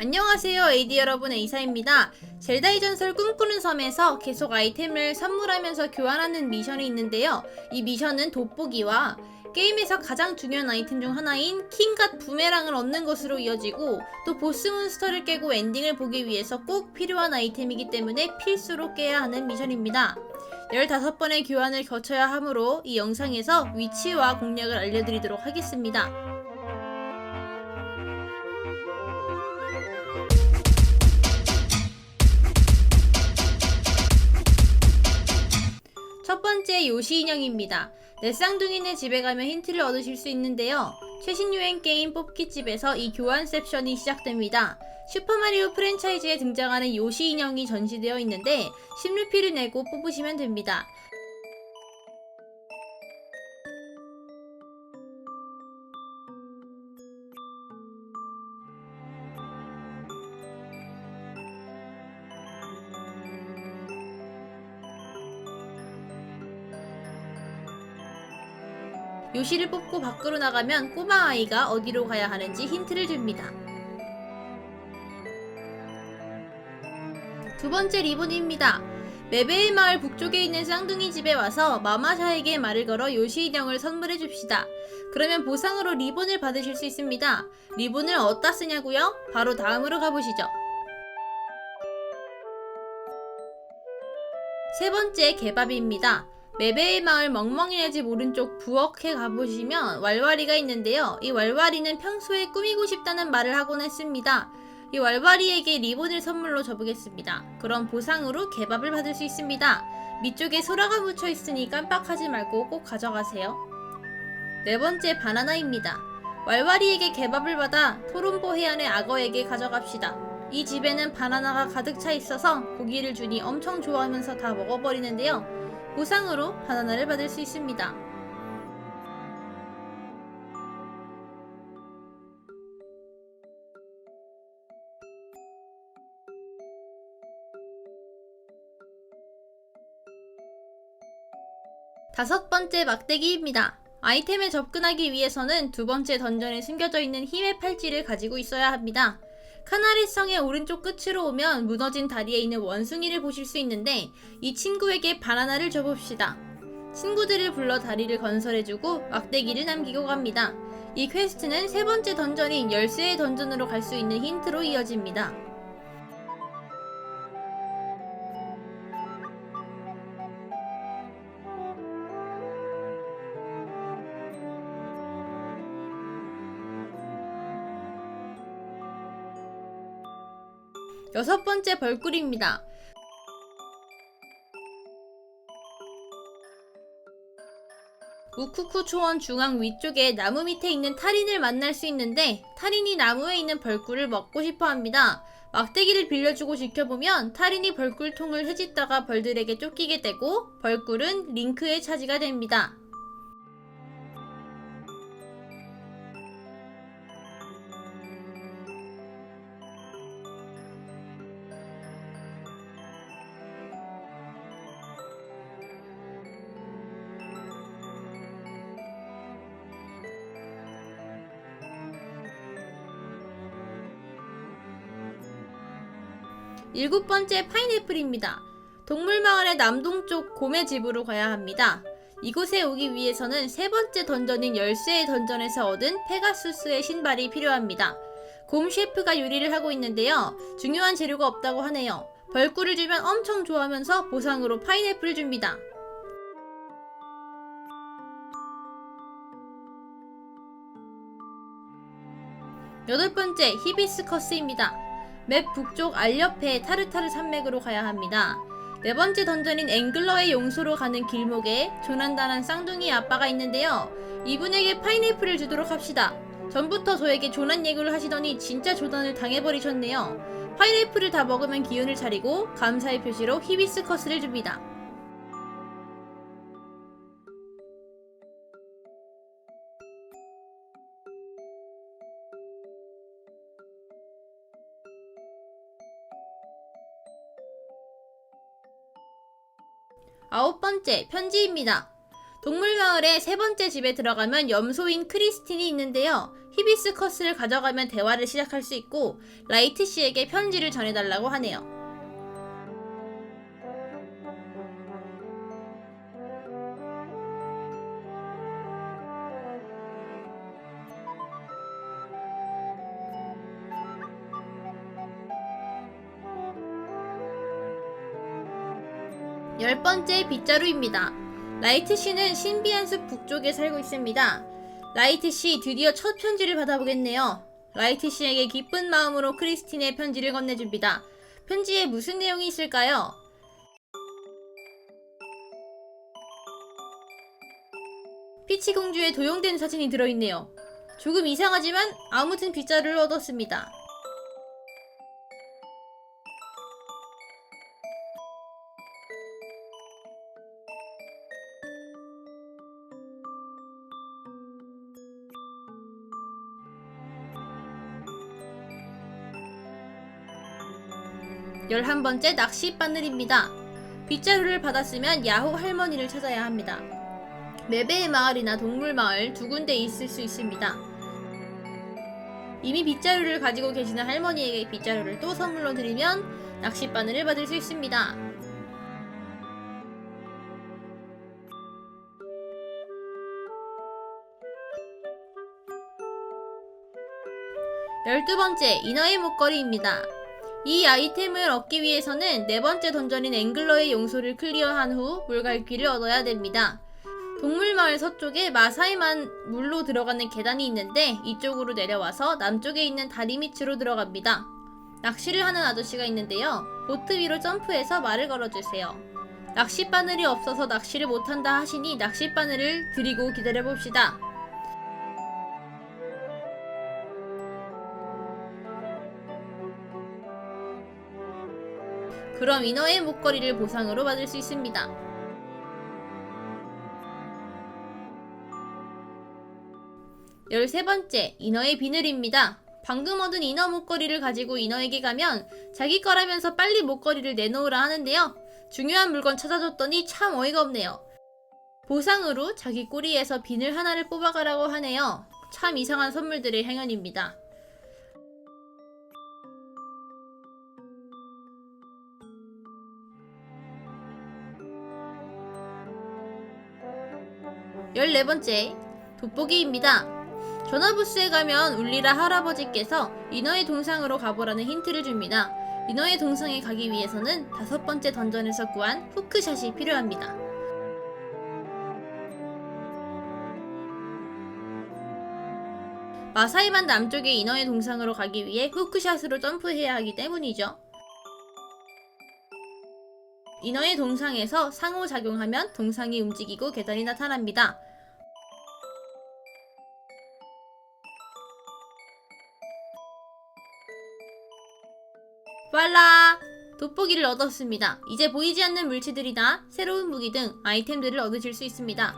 안녕하세요 AD 여러분 에이사입니다. 젤다의 전설 꿈꾸는 섬에서 계속 아이템을 선물하면서 교환하는 미션이 있는데요. 이 미션은 돋보기와 게임에서 가장 중요한 아이템 중 하나인 킹갓 부메랑을 얻는 것으로 이어지고 또 보스 몬스터를 깨고 엔딩을 보기 위해서 꼭 필요한 아이템이기 때문에 필수로 깨야 하는 미션입니다. 15번의 교환을 거쳐야 하므로 이 영상에서 위치와 공략을 알려드리도록 하겠습니다. 첫 번째 요시 인형입니다. 내 쌍둥이네 집에 가면 힌트를 얻으실 수 있는데요. 최신 유행 게임 뽑기집에서 이 교환 셉션이 시작됩니다. 슈퍼마리오 프랜차이즈에 등장하는 요시 인형이 전시되어 있는데 10루피를 내고 뽑으시면 됩니다. 요시를 뽑고 밖으로 나가면 꼬마 아이가 어디로 가야 하는지 힌트를 줍니다. 두 번째 리본입니다. 메베의 마을 북쪽에 있는 쌍둥이 집에 와서 마마샤에게 말을 걸어 요시 인형을 선물해 줍시다. 그러면 보상으로 리본을 받으실 수 있습니다. 리본을 어디다 쓰냐고요? 바로 다음으로 가보시죠. 세 번째 개밥입니다. 메베의 마을 멍멍이네 집 오른쪽 부엌에 가보시면 왈와리가 있는데요. 이 왈와리는 평소에 꾸미고 싶다는 말을 하곤 했습니다. 이 왈와리에게 리본을 선물로 줘보겠습니다. 그럼 보상으로 개밥을 받을 수 있습니다. 밑쪽에 소라가 묻혀 있으니 깜빡하지 말고 꼭 가져가세요. 네 번째 바나나입니다. 왈와리에게 개밥을 받아 토론보 해안의 악어에게 가져갑시다. 이 집에는 바나나가 가득 차 있어서 고기를 주니 엄청 좋아하면서 다 먹어버리는데요. 보상으로 바나나를 받을 수 있습니다. 다섯 번째 막대기입니다. 아이템에 접근하기 위해서는 두 번째 던전에 숨겨져 있는 힘의 팔찌를 가지고 있어야 합니다. 카나리성의 오른쪽 끝으로 오면 무너진 다리에 있는 원숭이를 보실 수 있는데 이 친구에게 바나나를 줘봅시다. 친구들을 불러 다리를 건설해주고 막대기를 남기고 갑니다. 이 퀘스트는 세 번째 던전인 열쇠의 던전으로 갈 수 있는 힌트로 이어집니다. 여섯 번째 벌꿀입니다. 우쿠쿠 초원 중앙 위쪽에 나무 밑에 있는 탈인을 만날 수 있는데 탈인이 나무에 있는 벌꿀을 먹고 싶어 합니다. 막대기를 빌려주고 지켜보면 탈인이 벌꿀통을 헤집다가 벌들에게 쫓기게 되고 벌꿀은 링크의 차지가 됩니다. 일곱 번째 파인애플입니다. 동물마을의 남동쪽 곰의 집으로 가야 합니다. 이곳에 오기 위해서는 세 번째 던전인 열쇠의 던전에서 얻은 페가수스의 신발이 필요합니다. 곰 셰프가 요리를 하고 있는데요. 중요한 재료가 없다고 하네요. 벌꿀을 주면 엄청 좋아하면서 보상으로 파인애플을 줍니다. 여덟 번째 히비스커스입니다. 맵 북쪽 알옆의 타르타르 산맥으로 가야 합니다. 네 번째 던전인 앵글러의 용소로 가는 길목에 조난당한 쌍둥이 아빠가 있는데요. 이분에게 파인애플을 주도록 합시다. 전부터 저에게 조난 예고를 하시더니 진짜 조난을 당해버리셨네요. 파인애플을 다 먹으면 기운을 차리고 감사의 표시로 히비스커스를 줍니다. 아홉 번째 편지입니다. 동물마을의 세 번째 집에 들어가면 염소인 크리스틴이 있는데요. 히비스커스를 가져가면 대화를 시작할 수 있고 라이트 씨에게 편지를 전해달라고 하네요. 열 번째 빗자루입니다. 라이트 씨는 신비한 숲 북쪽에 살고 있습니다. 라이트 씨 드디어 첫 편지를 받아보겠네요. 라이트 씨에게 기쁜 마음으로 크리스틴의 편지를 건네줍니다. 편지에 무슨 내용이 있을까요? 피치 공주의 도용된 사진이 들어있네요. 조금 이상하지만 아무튼 빗자루를 얻었습니다. 열한 번째 낚시 바늘입니다. 빗자루를 받았으면 야호 할머니를 찾아야 합니다. 메베의 마을이나 동물 마을 두 군데 있을 수 있습니다. 이미 빗자루를 가지고 계시는 할머니에게 빗자루를 또 선물로 드리면 낚시 바늘을 받을 수 있습니다. 열두 번째 인어의 목걸이입니다. 이 아이템을 얻기 위해서는 네 번째 던전인 앵글러의 용소를 클리어한 후 물갈퀴를 얻어야 됩니다. 동물마을 서쪽에 마사이만 물로 들어가는 계단이 있는데 이쪽으로 내려와서 남쪽에 있는 다리 밑으로 들어갑니다. 낚시를 하는 아저씨가 있는데요. 보트 위로 점프해서 말을 걸어주세요. 낚시 바늘이 없어서 낚시를 못한다 하시니 낚시 바늘을 드리고 기다려봅시다. 그럼 인어의 목걸이를 보상으로 받을 수 있습니다. 열세 번째, 인어의 비늘입니다. 방금 얻은 인어 목걸이를 가지고 인어에게 가면 자기 거라면서 빨리 목걸이를 내놓으라 하는데요. 중요한 물건 찾아줬더니 참 어이가 없네요. 보상으로 자기 꼬리에서 비늘 하나를 뽑아가라고 하네요. 참 이상한 선물들의 행연입니다. 열네 번째, 돋보기입니다. 전화부스에 가면 울리라 할아버지께서 인어의 동상으로 가보라는 힌트를 줍니다. 인어의 동상에 가기 위해서는 다섯 번째 던전에서 구한 후크샷이 필요합니다. 마사이만 남쪽의 인어의 동상으로 가기 위해 후크샷으로 점프해야 하기 때문이죠. 인어의 동상에서 상호작용하면 동상이 움직이고 계단이 나타납니다. 빨라! 돋보기를 얻었습니다. 이제 보이지 않는 물체들이나 새로운 무기 등 아이템들을 얻으실 수 있습니다.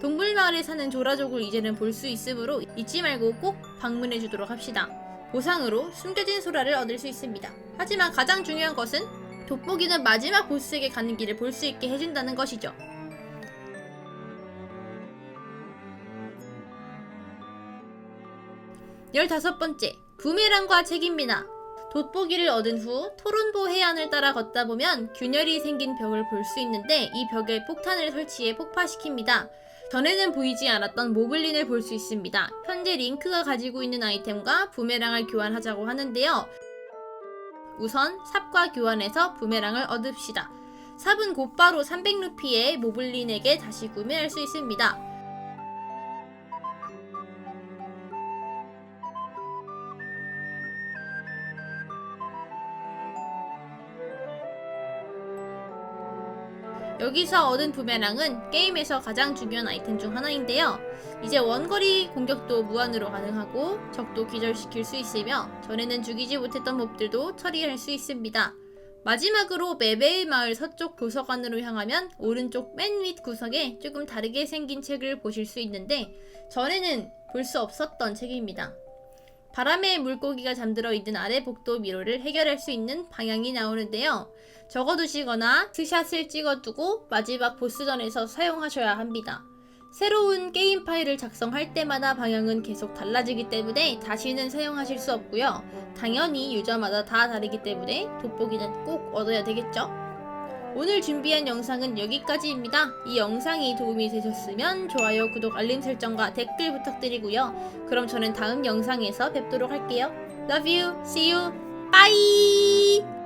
동물마을에 사는 조라족을 이제는 볼 수 있으므로 잊지 말고 꼭 방문해 주도록 합시다. 보상으로 숨겨진 소라를 얻을 수 있습니다. 하지만 가장 중요한 것은 돋보기는 마지막 보스에게 가는 길을 볼 수 있게 해준다는 것이죠. 열다섯 번째, 부메랑과 책입니다. 돋보기를 얻은 후 토론보 해안을 따라 걷다 보면 균열이 생긴 벽을 볼 수 있는데 이 벽에 폭탄을 설치해 폭파시킵니다. 전에는 보이지 않았던 모블린을 볼 수 있습니다. 현재 링크가 가지고 있는 아이템과 부메랑을 교환하자고 하는데요. 우선 삽과 교환해서 부메랑을 얻읍시다. 삽은 곧바로 300루피에 모블린에게 다시 구매할 수 있습니다. 여기서 얻은 부메랑은 게임에서 가장 중요한 아이템 중 하나인데요. 이제 원거리 공격도 무한으로 가능하고 적도 기절시킬 수 있으며 전에는 죽이지 못했던 몹들도 처리할 수 있습니다. 마지막으로 메베의 마을 서쪽 도서관으로 향하면 오른쪽 맨윗 구석에 조금 다르게 생긴 책을 보실 수 있는데 전에는 볼 수 없었던 책입니다. 바람에 물고기가 잠들어 있는 아래 복도 미로를 해결할 수 있는 방향이 나오는데요. 적어두시거나 스샷을 찍어두고 마지막 보스전에서 사용하셔야 합니다. 새로운 게임 파일을 작성할 때마다 방향은 계속 달라지기 때문에 다시는 사용하실 수 없고요. 당연히 유저마다 다 다르기 때문에 돋보기는 꼭 얻어야 되겠죠? 오늘 준비한 영상은 여기까지입니다. 이 영상이 도움이 되셨으면 좋아요, 구독, 알림 설정과 댓글 부탁드리고요. 그럼 저는 다음 영상에서 뵙도록 할게요. Love you. See you. Bye.